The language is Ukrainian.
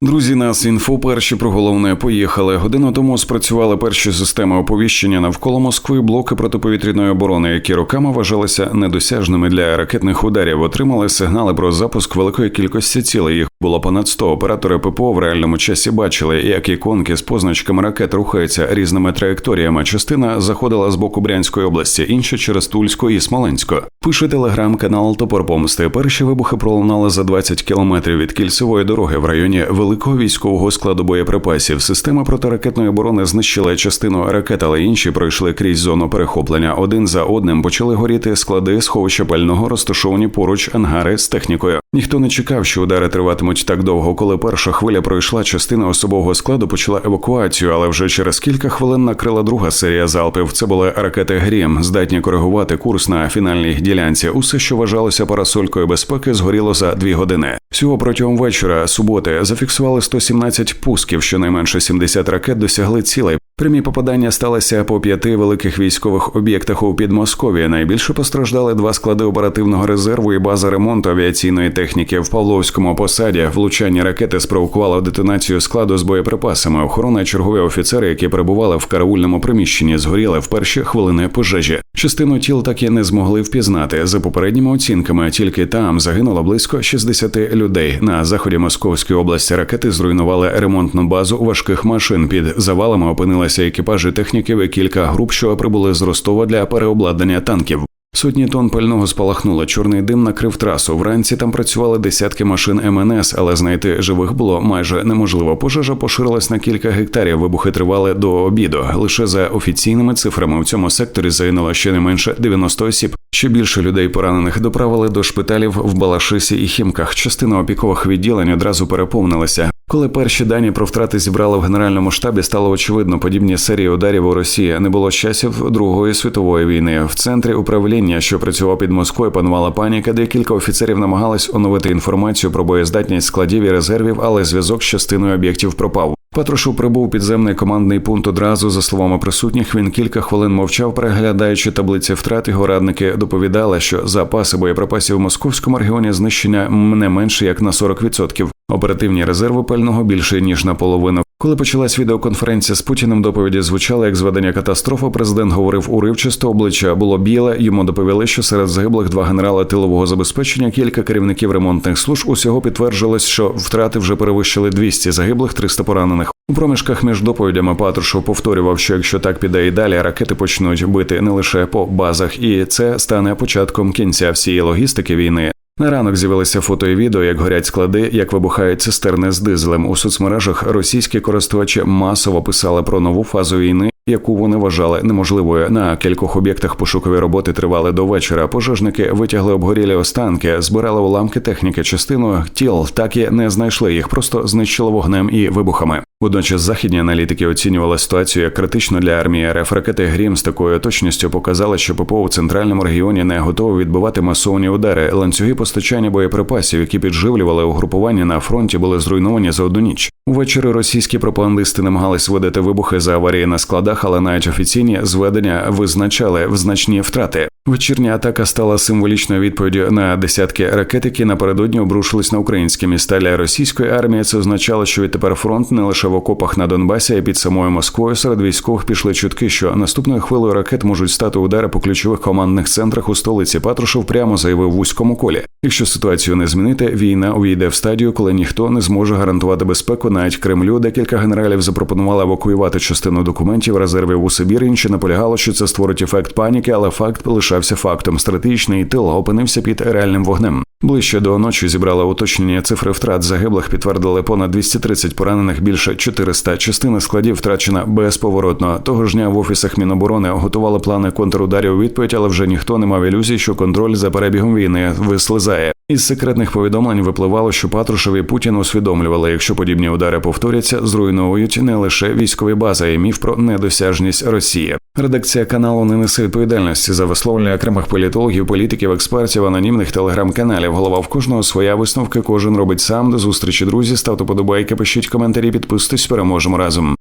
Друзі, нас інфо перші про головне поїхали. Годину тому спрацювали перші системи оповіщення навколо Москви. Блоки протиповітряної оборони, які роками вважалися недосяжними для ракетних ударів. Отримали сигнали про запуск великої кількості цілей. Було понад 100. Оператори ППО в реальному часі бачили, як іконки з позначками ракет рухаються різними траєкторіями. Частина заходила з боку Брянської області, інша через Тульську і Смоленську. Пише телеграм-канал Топор Помсти. Перші вибухи пролунали за 20 кілометрів від кільцевої дороги в районі великого військового складу боєприпасів. Система протиракетної оборони знищила частину ракет, але інші пройшли крізь зону перехоплення. Один за одним почали горіти склади сховища пального, розташовані поруч ангари з технікою. Ніхто не чекав, що удари триватимуть так довго. Коли перша хвиля пройшла, частина особового складу почала евакуацію, але вже через кілька хвилин накрила друга серія залпів. Це були ракети Грім, здатні коригувати курс на фінальній ділянці. Усе, що вважалося парасолькою безпеки, згоріло за дві години. Всього протягом вечора суботи зафіксували 117 пусків. Щонайменше 70 ракет досягли цілей. Прямі попадання сталися по п'яти великих військових об'єктах у Підмосков'ї. Найбільше постраждали два склади оперативного резерву і база ремонту авіаційної техніки в Павловському посаді. Влучання ракети спровокувало детонацію складу з боєприпасами. Охорона чергові офіцери, які перебували в караульному приміщенні, згоріли в перші хвилини пожежі. Частину тіл так і не змогли впізнати. За попередніми оцінками, тільки там загинуло близько 60 людей. На заході Московської області ракети зруйнували ремонтну базу важких машин. Під завалами опинилися екіпажі техніків і кілька груп, що прибули з Ростова для переобладнання танків. Сотні тонн пального спалахнуло. Чорний дим накрив трасу. Вранці там працювали десятки машин МНС, але знайти живих було майже неможливо. Пожежа поширилась на кілька гектарів. Вибухи тривали до обіду. Лише за офіційними цифрами у цьому секторі загинуло ще не менше 90 осіб. Ще більше людей поранених доправили до шпиталів в Балашисі і Хімках. Частина опікових відділень одразу переповнилася. Коли перші дані про втрати зібрали в генеральному штабі, стало очевидно, подібні серії ударів у Росії не було часів Другої світової війни. В центрі управління, що працював під Москвою, панувала паніка. Декілька офіцерів намагались оновити інформацію про боєздатність складів і резервів, але зв'язок з частиною об'єктів пропав. Патрушев прибув підземний командний пункт одразу. За словами присутніх, він кілька хвилин мовчав, переглядаючи таблиці втрат. Його радники доповідали, що запаси боєприпасів в московському регіоні знищення не менше як на 40%. Оперативні резерви пального більше ніж наполовину. Коли почалась відеоконференція з Путіним, доповіді звучали як зведення катастрофи. Президент говорив уривчасто, обличчя було біле. Йому доповіли, що серед загиблих два генерали тилового забезпечення, кілька керівників ремонтних служб. Усього підтверджилось, що втрати вже перевищили 200 загиблих, 300 поранених. У проміжках між доповідями Патрушев повторював, що якщо так піде і далі, ракети почнуть бити не лише по базах, і це стане початком кінця всієї логістики війни. На ранок з'явилися фото і відео, як горять склади, як вибухають цистерни з дизелем. У соцмережах російські користувачі масово писали про нову фазу війни, яку вони вважали неможливою. На кількох об'єктах пошукові роботи тривали до вечора. Пожежники витягли обгорілі останки, збирали уламки техніки. Частину тіл так і не знайшли їх, просто знищило вогнем і вибухами. Водночас західні аналітики оцінювали ситуацію як критичну для армії РФ. Ракети Грім з такою точністю показали, що ППО у центральному регіоні не готові відбивати масовані удари. Ланцюги постачання боєприпасів, які підживлювали угрупування на фронті, були зруйновані за одну ніч. Увечері російські пропагандисти намагались видати вибухи за аварії на складах, але навіть офіційні зведення визначали в значні втрати. Вечірня атака стала символічною відповіддю на десятки ракет, які напередодні обрушились на українські міста для російської армії. Це означало, що відтепер фронт не лише в окопах на Донбасі, а під самою Москвою серед військових пішли чутки, що наступною хвилею ракет можуть стати удари по ключових командних центрах у столиці. Патрушев прямо заявив вузькому колі. Якщо ситуацію не змінити, війна увійде в стадію, коли ніхто не зможе гарантувати безпеку. Навіть Кремлю декілька генералів запропонували евакуювати частину документів резервів у Сибір. Інші наполягало, що це створить ефект паніки, але факт лишався фактом. Стратегічний тил опинився під реальним вогнем. Ближче до ночі зібрали уточнення цифри втрат загиблих, підтвердили понад 230 поранених, більше 400. Частина складів втрачена безповоротно. Того ж дня в офісах Міноборони готували плани контрударів у відповідь, але вже ніхто не мав ілюзій, що контроль за перебігом війни вислизає. Із секретних повідомлень випливало, що Патрушев і Путін усвідомлювали, якщо подібні удари повторяться, зруйновують не лише військові бази, й міф про недосяжність Росії. Редакція каналу не несе відповідальності за висловлення окремих політологів, політиків, експертів, анонімних телеграм-каналів. Голова в кожного своя висновки. Кожен робить сам. До зустрічі друзі. Ставте подобайки, пишіть коментарі, підписуйтесь. Переможемо разом.